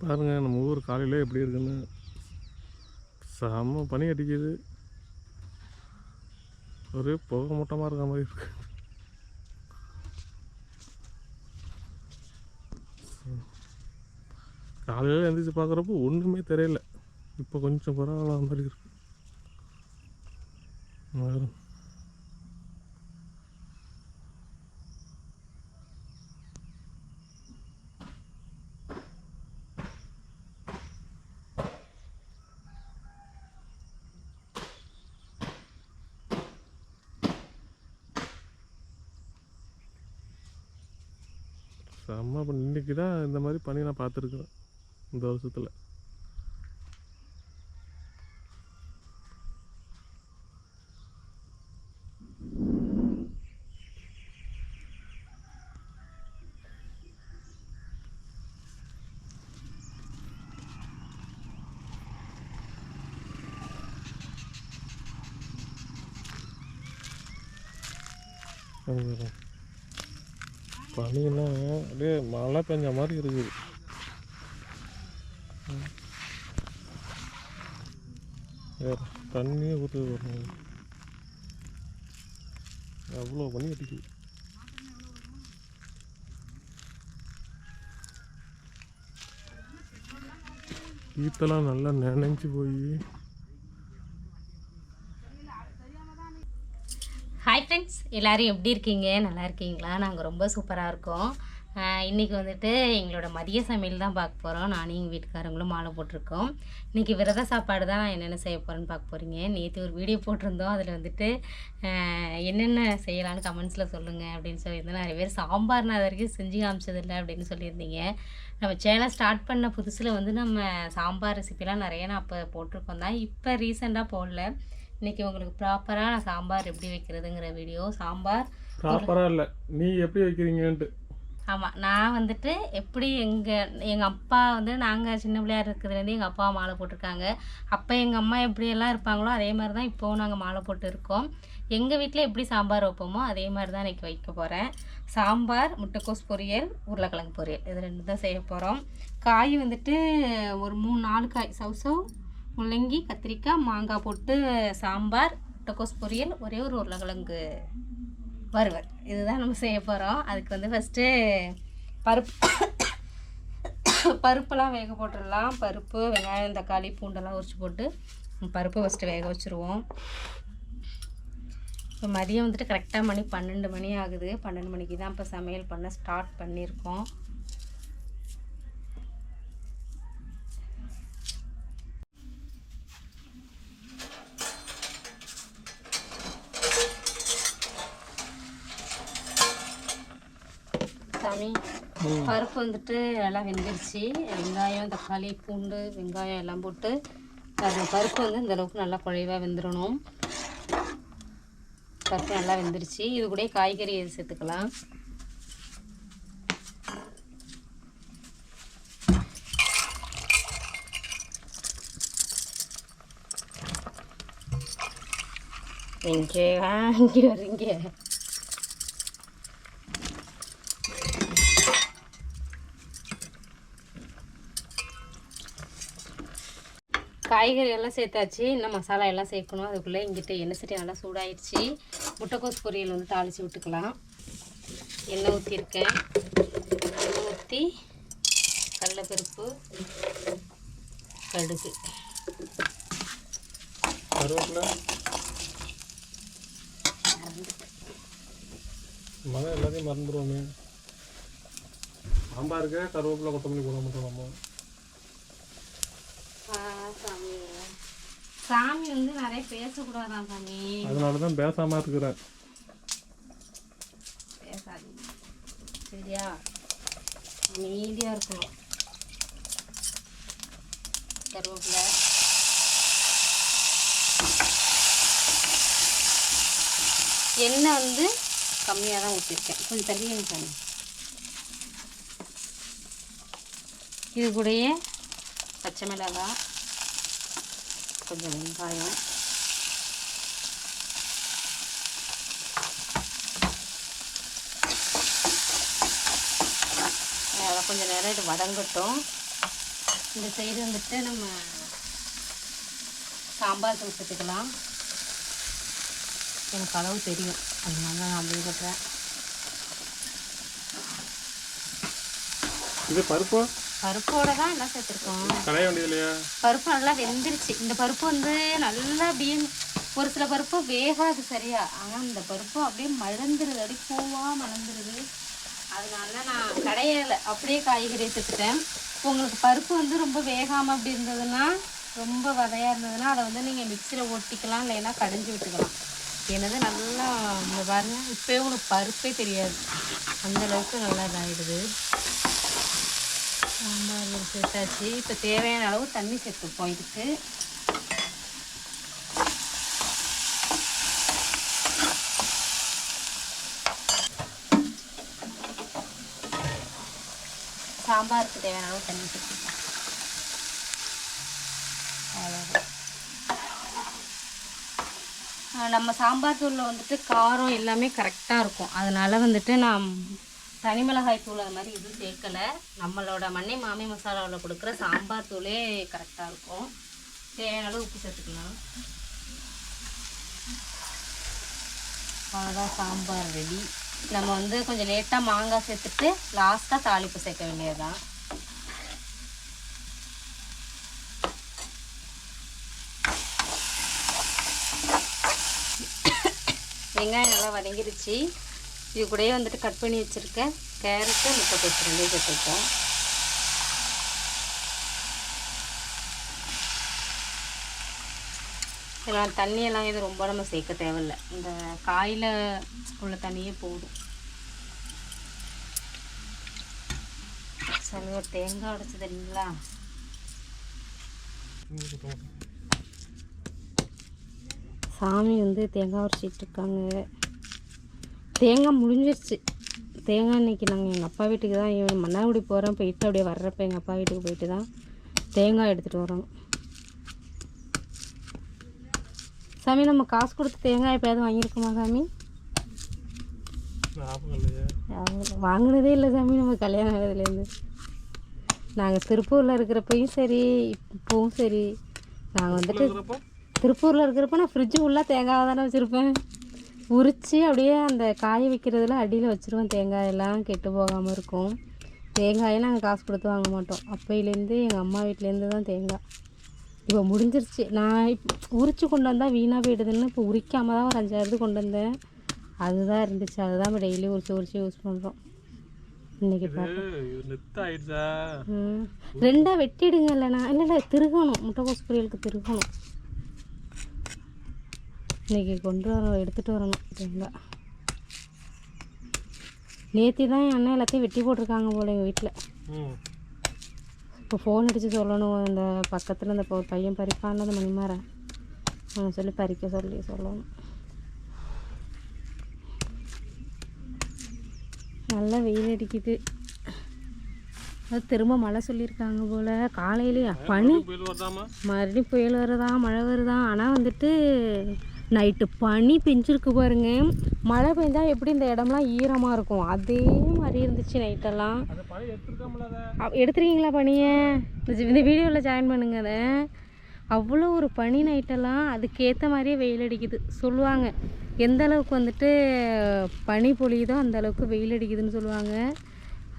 பாருங்கள் நம்ம ஊர் காலையில் எப்படி இருக்குன்னு. செம்ம பனி அடிக்குது. ஒரே புகை மூட்டமாக இருக்க மாதிரி இருக்கு. காலையில் எழுந்திரிச்சு பார்க்குறப்போ ஒன்றுமே தெரியல. இப்போ கொஞ்சம் பரவாயில்ல மாதிரி இருக்கு. செம்ம பண்ணி இன்னைக்கு தான் இந்த மாதிரி பண்ணி நான் பார்த்துருக்குறேன் இந்த வருஷத்தில். பனின்னா அப்படியே மழை பெஞ்ச மாதிரி இருக்குது ம். தண்ணியே ஊற்றுது வரணும் அவ்வளோ பனி அடிக்குது ஈத்தெல்லாம் நல்லா நினைஞ்சு போய் எல்லோரும் எப்படி இருக்கீங்க? நல்லா இருக்கீங்களா? நாங்கள் ரொம்ப சூப்பராக இருக்கோம். இன்றைக்கி இன்னைக்கு வந்துட்டு எங்களோட மதிய சமையல் தான் பார்க்க போகிறோம் நானும் எங்கள் வீட்டுக்காரங்களும் மாலை போட்டிருக்கோம். இன்றைக்கி விரத சாப்பாடு தான் நான் என்னென்ன செய்ய போகிறேன்னு பார்க்க போகிறீங்க நேற்று ஒரு வீடியோ போட்டிருந்தோம். அதில் வந்துட்டு என்னென்ன செய்யலான்னு கமெண்ட்ஸில் சொல்லுங்கள் அப்படின்னு சொல்லியிருந்தேன். நிறைய பேர் சாம்பார் நான் வரைக்கும் செஞ்சு காமிச்சதில்லை அப்படின்னு சொல்லியிருந்தீங்க. நம்ம சேனல் ஸ்டார்ட் பண்ண புதுசில் வந்து நம்ம சாம்பார் ரெசிபிலாம் நிறைய நான் அப்போ போட்டிருக்கோம் தான். இப்போ ரீசெண்டாக போடல. இன்னைக்கு உங்களுக்கு ப்ராப்பராக நான் சாம்பார் எப்படி வைக்கிறதுங்கிற வீடியோ சாம்பார் ப்ராப்பராக இல்லை. நீ எப்படி வைக்கிறீங்கன்ட்டு. ஆமாம் நான் வந்துட்டு எப்படி எங்கள் எங்கள் அப்பா வந்து நாங்கள் சின்ன பிள்ளையா இருக்கிறதுலேருந்து எங்கள் அப்பா மாலை போட்டிருக்காங்க. அப்போ எங்கள் அம்மா எப்படியெல்லாம் இருப்பாங்களோ அதே மாதிரி தான் இப்போவும் நாங்கள் மாலை போட்டு இருக்கோம். எங்கள் வீட்டில் எப்படி சாம்பார் வைப்போமோ அதே மாதிரி தான் இன்றைக்கி வைக்க போகிறேன் சாம்பார் முட்டைக்கோஸ் பொரியல் உருளைக்கிழங்கு பொரியல். இது ரெண்டு தான் செய்ய போகிறோம் காய் வந்துட்டு ஒரு மூணு நாலு காய். சவுசவ் முள்ளங்கி கத்திரிக்காய் மாங்காய் போட்டு சாம்பார் முட்டைக்கோஸ் பொரியல் ஒரே ஒரு உருளைக்கிழங்கு வறுவல். இதுதான் நம்ம செய்ய போகிறோம் அதுக்கு வந்து ஃபஸ்ட்டு பருப்பு பருப்பெல்லாம் வேக போட்டுடலாம். பருப்பு வெங்காயம் தக்காளி பூண்டெல்லாம் உரிச்சு போட்டு பருப்பு ஃபஸ்ட்டு வேக வச்சுருவோம். இப்போ மதியம் வந்துட்டு கரெக்டாக மணி பன்னெண்டு மணி ஆகுது. பன்னெண்டு மணிக்கு தான் இப்போ சமையல் பண்ண ஸ்டார்ட் பண்ணியிருக்கோம். சாமி. பருப்பு வந்துட்டு நல்லா வெந்துருச்சு. வெங்காயம் தக்காளி பூண்டு வெங்காயம் எல்லாம் போட்டு அது பருப்பு வந்து இந்த அளவுக்கு நல்லா குழைவாக வெந்துடணும் பருப்பு நல்லா வெந்துருச்சு. இது கூட காய்கறி சேர்த்துக்கலாம். இங்கே இங்கே வரீங்க காய்கறி எல்லாம் சேர்த்தாச்சு இன்னும் மசாலா எல்லாம் சேர்க்கணும். அதுக்குள்ளே இங்கிட்ட எண்ணெய் சட்டி நல்லா சூடாயிடுச்சு. முட்டைக்கோஸ் பொரியல் வந்து தாளித்து விட்டுக்கலாம். எண்ணெய் ஊற்றிருக்கேன் எண்ணெய் ஊற்றி கடலைப்பருப்பு கடுகு. கருவேப்பிலை. எல்லாத்தையும் மறந்துடுவோமே சாம்பாருக்கு கருவேப்பிலை கொத்தமல்லி போட மாட்டோம் நம்ம ஆ, சாமி சாமி வந்து நிறைய பேசக்கூடாதான் சாமி. அதனால தான் பேசாமல் இருக்கிறேன். பேசாதீங்க. சரியா? அமைதியாக இருக்கணும். கருவேப்பிலை. எண்ணெய் வந்து கம்மியாக தான் ஊற்றிருக்கேன் கொஞ்சம் தள்ளி சாமி. இது கூடயே பச்சை மிளகாய் கொஞ்சம் வெங்காயம். அதை கொஞ்சம் நேரம் இது வதங்கட்டும். இந்த சைடு வந்துட்டு நம்ம சாம்பார் தூள் சேர்த்துக்கலாம். எனக்கு அளவு தெரியும். அதனால நான் அப்படியே கட்டுறேன் இது பருப்பு? பருப்போட தான் எல்லாம் சேர்த்துருக்கோம். கடைய வேண்டியது இல்லையா பருப்பு நல்லா வெந்துருச்சு. இந்த பருப்பு வந்து நல்லா அப்படியே ஒரு சில பருப்பு வேகாது சரியா. ஆனால் இந்த பருப்பு அப்படியே மலர்ந்துருது. அப்படியே பூவாக மலர்ந்துருது. அதனால நான் கடையலை அப்படியே காய்கறி சேர்த்துட்டேன் உங்களுக்கு பருப்பு வந்து ரொம்ப வேகாமல் அப்படி இருந்ததுன்னா ரொம்ப வதையாக இருந்ததுன்னா அதை வந்து நீங்கள் மிக்சியில் ஒட்டிக்கலாம் இல்லைன்னா கடைஞ்சி விட்டுக்கலாம். எனது நல்லா இந்த பாருங்க இப்போயே உங்களுக்கு பருப்பே தெரியாது. அந்த அளவுக்கு நல்லா இதாகிடுது சாம்பார் சேர்த்தாச்சு இப்போ தேவையான அளவு தண்ணி சேர்த்துப்போம் இதுக்கு. சாம்பாருக்கு தேவையான அளவு தண்ணி சேர்த்துப்போம் அவ்வளோதான் நம்ம சாம்பார் தூளில் வந்துட்டு காரம் எல்லாமே கரெக்டாக இருக்கும். அதனால் வந்துட்டு நான் தனி மிளகாய் தூள் அது மாதிரி எதுவும் சேர்க்கலை. நம்மளோட மண்ணை மாமி மசாலாவில் கொடுக்குற சாம்பார் தூளே கரெக்டாக இருக்கும். தேவையான அளவு உப்பு சேர்த்துக்கலாம். அவ்வளோதான் சாம்பார் ரெடி நம்ம வந்து கொஞ்சம் லேட்டாக மாங்காய் சேர்த்துட்டு லாஸ்ட்டாக தாளிப்பு சேர்க்க வேண்டியதுதான். வெங்காயம் நல்லா வதங்கிருச்சு. இது கூடயே வந்துட்டு கட் பண்ணி வச்சுருக்க கேரட்டு முட்டைக்கோஸ் ரெண்டையும் சேர்த்துருக்கோம். இதெல்லாம் தண்ணியெல்லாம் இது ரொம்ப நம்ம சேர்க்க தேவையில்ல. இந்த காயில் உள்ள தண்ணியே போதும். சரி ஒரு தேங்காய் உடைச்சது இல்லைங்களா சாமி வந்து தேங்காய் உரைச்சிட்டு இருக்காங்க. தேங்காய் முடிஞ்சிருச்சு. தேங்காய் இன்னைக்கு நாங்கள் எங்கள் அப்பா வீட்டுக்கு தான் இவன் மன்னார்குடி போகிறோம் போயிட்டு அப்படியே வர்றப்ப எங்கள் அப்பா வீட்டுக்கு போயிட்டு தான் தேங்காய் எடுத்துகிட்டு வரோம். சாமி நம்ம காசு கொடுத்து தேங்காய் எப்போயாவது வாங்கியிருக்கோமா சாமி? வாங்கினதே இல்லை சாமி நம்ம கல்யாணம் ஆகிறதுலேருந்து நாங்கள் திருப்பூரில் இருக்கிறப்பையும் சரி இப்போவும் சரி. நாங்கள் வந்துட்டு திருப்பூரில் இருக்கிறப்ப? நான் ஃப்ரிட்ஜு ஃபுல்லாக தேங்காவை தானே வச்சுருப்பேன். உரித்து அப்படியே அந்த காய வைக்கிறதுல அடியில் வச்சுருவேன் தேங்காய் எல்லாம் கெட்டு போகாமல் இருக்கும். தேங்காயை நாங்கள் காசு கொடுத்து வாங்க மாட்டோம். அப்பையிலேருந்து எங்கள் அம்மா வீட்டிலேருந்து தான் தேங்காய். இப்போ முடிஞ்சிருச்சு. நான் இப்போ உரித்து கொண்டு வந்தால் வீணாக போயிடுதுன்னு இப்போ உரிக்காமல் தான் ஒரு அஞ்சாயிரத்து கொண்டு வந்தேன். அதுதான் இருந்துச்சு. அதுதான் இப்போ டெய்லி உரிச்சு உரிச்சு யூஸ் பண்ணுறோம் ம். ரெண்டாக வெட்டிடுங்க இல்லைண்ணா இல்லை இல்லை திருகணும். முட்டைக்கோஸ் பொரியலுக்கு திருகணும். இன்னைக்கு கொண்டு வர எடுத்துகிட்டு வரணும். தேங்காய். நேத்தி தான் என் அண்ணன் எல்லாத்தையும் வெட்டி போட்டிருக்காங்க போல எங்கள் வீட்டில் இப்போ ஃபோன் அடித்து சொல்லணும். அந்த பக்கத்தில் இந்த பையன் பறிப்பான்னு அந்த மணிமாறன். அவனை சொல்லி பறிக்க சொல்லி சொல்லணும். நல்லா வெயில் அடிக்குது. அது திரும்ப மழை சொல்லியிருக்காங்க போல். காலையிலேயே? பனி. மறுபடியும் புயல் வருதா மழை வருதா? ஆனால் வந்துட்டு நைட்டு பனி பெஞ்சிருக்கு பாருங்க. மழை பெஞ்சா எப்படி இந்த இடம்லாம் ஈரமாக இருக்கும்? அதே மாதிரி இருந்துச்சு நைட்டெல்லாம். எடுத்துருக்கீங்களா பனியை? இந்த வீடியோவில் ஜாயின் பண்ணுங்க அதை. அவ்வளோ ஒரு பனி நைட்டெல்லாம் அதுக்கேற்ற மாதிரியே வெயில் அடிக்குது. சொல்லுவாங்க எந்த அளவுக்கு வந்துட்டு பனி பொழியுதோ அந்த அளவுக்கு வெயில் அடிக்குதுன்னு சொல்லுவாங்க.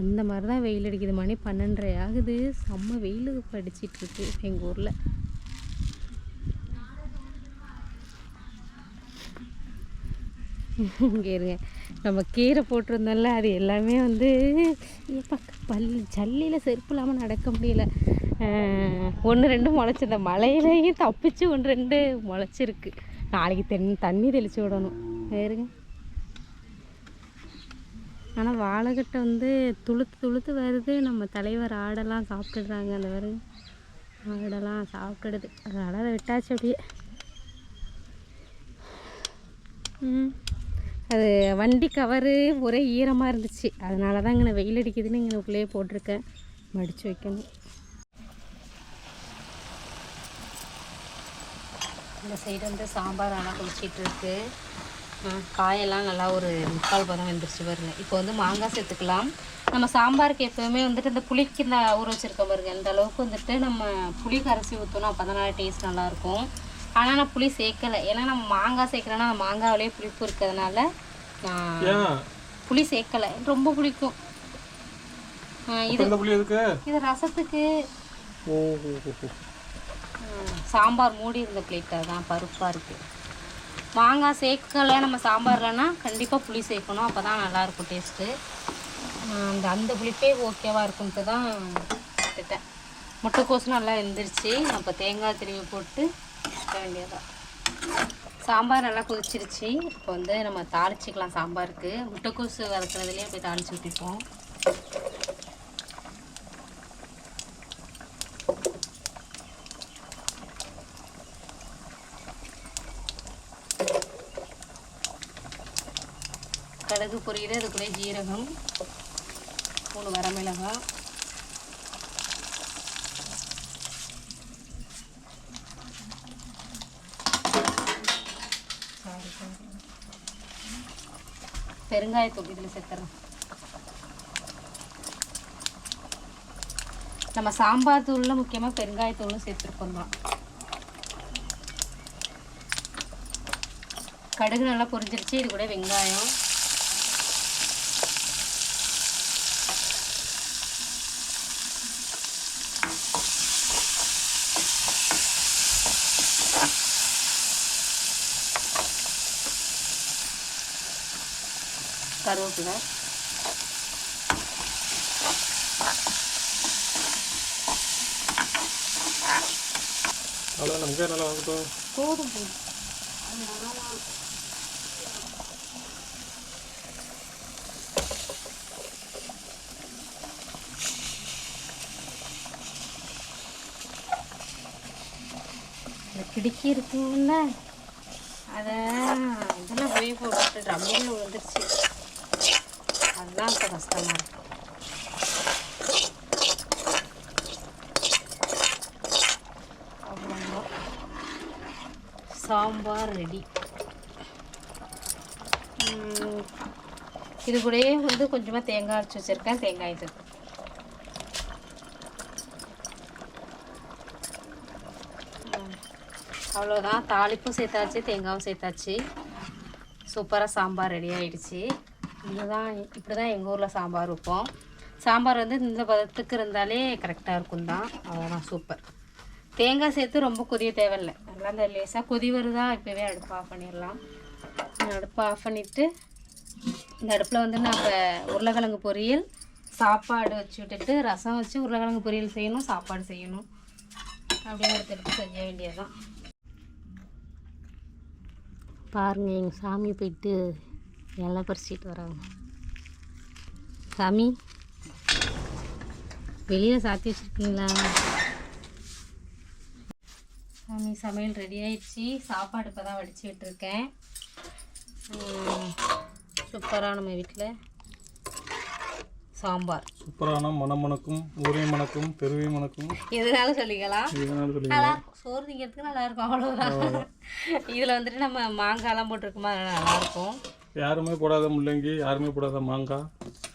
அந்த மாதிரி தான் வெயில் அடிக்குது. மணி பன்னெண்டரை ஆகுது. செம்ம வெயில் படிச்சிட்டு இருக்கு எங்கள் ஊரில். இங்கே இருங்க. நம்ம கீரை போட்டிருந்தோம்ல அது எல்லாமே வந்து ஏப்பா பல் ஜல்லியில் செருப்பு இல்லாமல் நடக்க முடியல. ஒன்று ரெண்டு முளைச்சி இந்த மழையிலையும் தப்பிச்சு ஒன்று ரெண்டு முளைச்சிருக்கு. நாளைக்கு தென் தண்ணி தெளித்து விடணும். வேறுங்க ஆனால் வாழைக்கட்டை வந்து துளுத்து துளுத்து வருது. நம்ம தலைவர் ஆடெல்லாம் சாப்பிட்டுடுறாங்க அந்த வருங்க ஆடெல்லாம் சாப்பிட்டுடுது. அதனால் அதை விட்டாச்சு அப்படியே. ம். அது வண்டி கவரு ஒரே ஈரமாக இருந்துச்சு. அதனால தான் இங்கே வெயில் அடிக்குதுன்னு இங்கே உள்ளே போட்டிருக்கேன். மடித்து வைக்கணும். இந்த சைடு வந்து சாம்பார் ஆனால் குளிச்சிட்டு இருக்கு. காயெல்லாம் நல்லா ஒரு முக்கால் பதம் வெந்துருச்சு பாருங்க. இப்போ வந்து மாங்காய் சேர்த்துக்கலாம். நம்ம சாம்பாருக்கு எப்போவுமே வந்துட்டு இந்த புளிக்கு இந்த ஊற வச்சுருக்க பாருங்க. இந்த அளவுக்கு வந்துட்டு நம்ம புளி கரைச்சி ஊற்றணும் அப்போ தான் நல்லா டேஸ்ட் நல்லாயிருக்கும் ஆனால் நான் புளி சேர்க்கலை. ஏன்னா நம்ம மாங்காய் சேர்க்கலன்னா அந்த மாங்காவிலே புளிப்பு இருக்கிறதுனால நான் புளி சேர்க்கலை. ரொம்ப பிடிக்கும் இது இது ரசத்துக்கு. சாம்பார் மூடி இருந்த பிளேட் தான் பருப்பாக இருக்குது மாங்காய் சேர்க்கலை நம்ம சாம்பார்லனா கண்டிப்பாக புளி சேர்க்கணும். அப்போ தான் நல்லாயிருக்கும் டேஸ்ட்டு அந்த அந்த புளிப்பே ஓகேவாக இருக்குன்ட்டு தான் விட்டுட்டேன். முட்டைக்கோசு நல்லா வெந்துருச்சு. அப்போ தேங்காய் திரும்பி போட்டு வைக்க வேண்டியதான் சாம்பார் நல்லா கொதிச்சிருச்சு. இப்போ வந்து நம்ம தாளிச்சிக்கலாம் சாம்பாருக்கு. முட்டைக்கோசு வதக்குறதுலேயே போய் தாளிச்சு ஊற்றிப்போம் கடுகு பொரியல் அதுக்குள்ளே ஜீரகம் மூணு வரமிளகாய். பெருங்காயத்தூள் இதில் சேர்த்துறோம் நம்ம சாம்பார் தூளில் முக்கியமாக பெருங்காயத்தூளும் சேர்த்துருக்கோம் தான் கடுகு நல்லா பொரிஞ்சிருச்சு இது கூட வெங்காயம். கருவேப்பிலை. அவ்வளோ நமக்கே நல்லா வாங்கட்டும் போதும் போதும் கிடுக்கி இருக்கும்ல. அதை இதெல்லாம் போய் போட்டு ரம்மில் விழுந்துருச்சு. அதுதான் இப்போ கஷ்டமாக இருக்கு அவ்வளோதான் சாம்பார் ரெடி இது கூடயே வந்து கொஞ்சமாக தேங்காய் அரைச்சி வச்சுருக்கேன். தேங்காய் இது. அவ்வளோதான் தாளிப்பும் சேர்த்தாச்சு தேங்காயும் சேர்த்தாச்சு. சூப்பராக சாம்பார் ரெடி ஆயிடுச்சு. இதுதான் இப்படி தான் எங்கள் ஊரில் சாம்பார் வைப்போம். சாம்பார் வந்து இந்த பதத்துக்கு இருந்தாலே கரெக்டாக இருக்கும் தான். அதெல்லாம் சூப்பர் தேங்காய் சேர்த்து ரொம்ப கொதிய தேவையில்லை. நல்லா இந்த லேசாக கொதி வருதா இப்போவே அடுப்பு ஆஃப் பண்ணிடலாம். அடுப்பு ஆஃப் பண்ணிவிட்டு இந்த அடுப்பில் வந்து நம்ம உருளைக்கிழங்கு பொரியல் சாப்பாடு வச்சு விட்டுட்டு ரசம் வச்சு உருளைக்கிழங்கு பொரியல் செய்யணும் சாப்பாடு செய்யணும். அப்படின்னு எடுத்து செய்ய வேண்டியதுதான். பாருங்கள் எங்கள் சாமி போயிட்டு இலை பறிச்சிட்டு வராங்க. சாமி வெளியில் சாத்தி வச்சுருக்கீங்களா? சாமி சமையல் ரெடி ஆயிடுச்சு. சாப்பாடு இப்போ தான் வடிச்சு விட்டுருக்கேன். சூப்பராக நம்ம வீட்டில் சாம்பார். சூப்பரான மனம் மணக்கும் ஊரே மணக்கும் தெருவே மணக்கும். எதுனாலும் சொல்லிக்கலாம். நல்லா இருக்கும். சோறு திங்கிறதுக்கு நல்லா இருக்கும் அவ்வளோதான் இதில் வந்துட்டு நம்ம மாங்காய்லாம் போட்டிருக்கோமா அதனால நல்லா இருக்கும். யாருமே போடாத முள்ளங்கி யாருமே போடாத மாங்காய்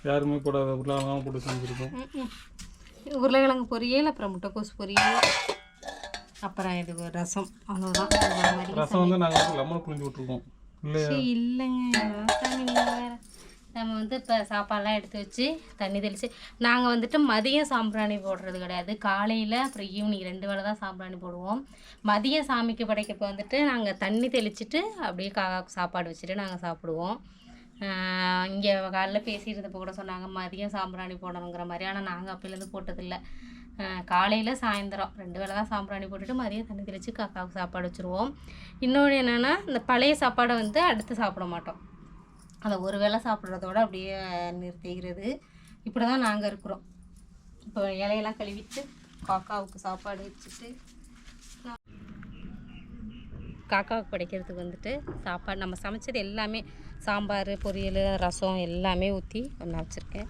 யாருமே போடாத உருளாலாம் போட்டு செஞ்சுருக்கோம். உருளைக்கிழங்கு பொரியல் அப்புறம் முட்டைக்கோஸ் பொரியல் அப்புறம் இது ரசம். அவ்வளோதான் ரசம் வந்து நாங்கள் வந்து லெமன் புளிஞ்சு விட்ருக்கோம் இல்லையா? இல்லைங்க. நம்ம வந்து இப்போ சாப்பாடெலாம் எடுத்து வச்சு தண்ணி தெளித்து நாங்கள் வந்துட்டு மதியம் சாம்பிராணி போடுறது கிடையாது. காலையில் அப்புறம் ஈவினிங் ரெண்டு வேளை தான் சாம்பிராணி போடுவோம். மதியம் சாமிக்கு படைக்கப்போ வந்துட்டு நாங்கள் தண்ணி தெளிச்சுட்டு அப்படியே கா சாப்பாடு வச்சுட்டு நாங்கள் சாப்பிடுவோம். இங்கே காலைல பேசிட்டு கூட சொன்னாங்க மதியம் சாம்பிராணி போடணுங்கிற மாதிரி. ஆனால் நாங்கள் அப்போலேருந்து போட்டதில்லை. காலையில் சாயந்தரம் ரெண்டு வேளை தான் சாம்பிராணி போட்டுட்டு மதியம் தண்ணி தெளித்து காக்காவுக்கு சாப்பாடு வச்சுருவோம். இன்னொன்று என்னென்னா இந்த பழைய சாப்பாடை வந்து அடுத்து சாப்பிட மாட்டோம். அதை ஒரு வேளை சாப்பிட்றதோட அப்படியே நிறுத்திக்கிறது. இப்படி தான் நாங்கள் இருக்கிறோம். இப்போ இலையெல்லாம் கழுவிட்டு காக்காவுக்கு சாப்பாடு வச்சுட்டு காக்காவுக்கு படைக்கிறதுக்கு வந்துட்டு சாப்பாடு நம்ம சமைச்சது எல்லாமே சாம்பார் பொரியல் ரசம் எல்லாமே ஊற்றி ஒன்றா வச்சுருக்கேன்.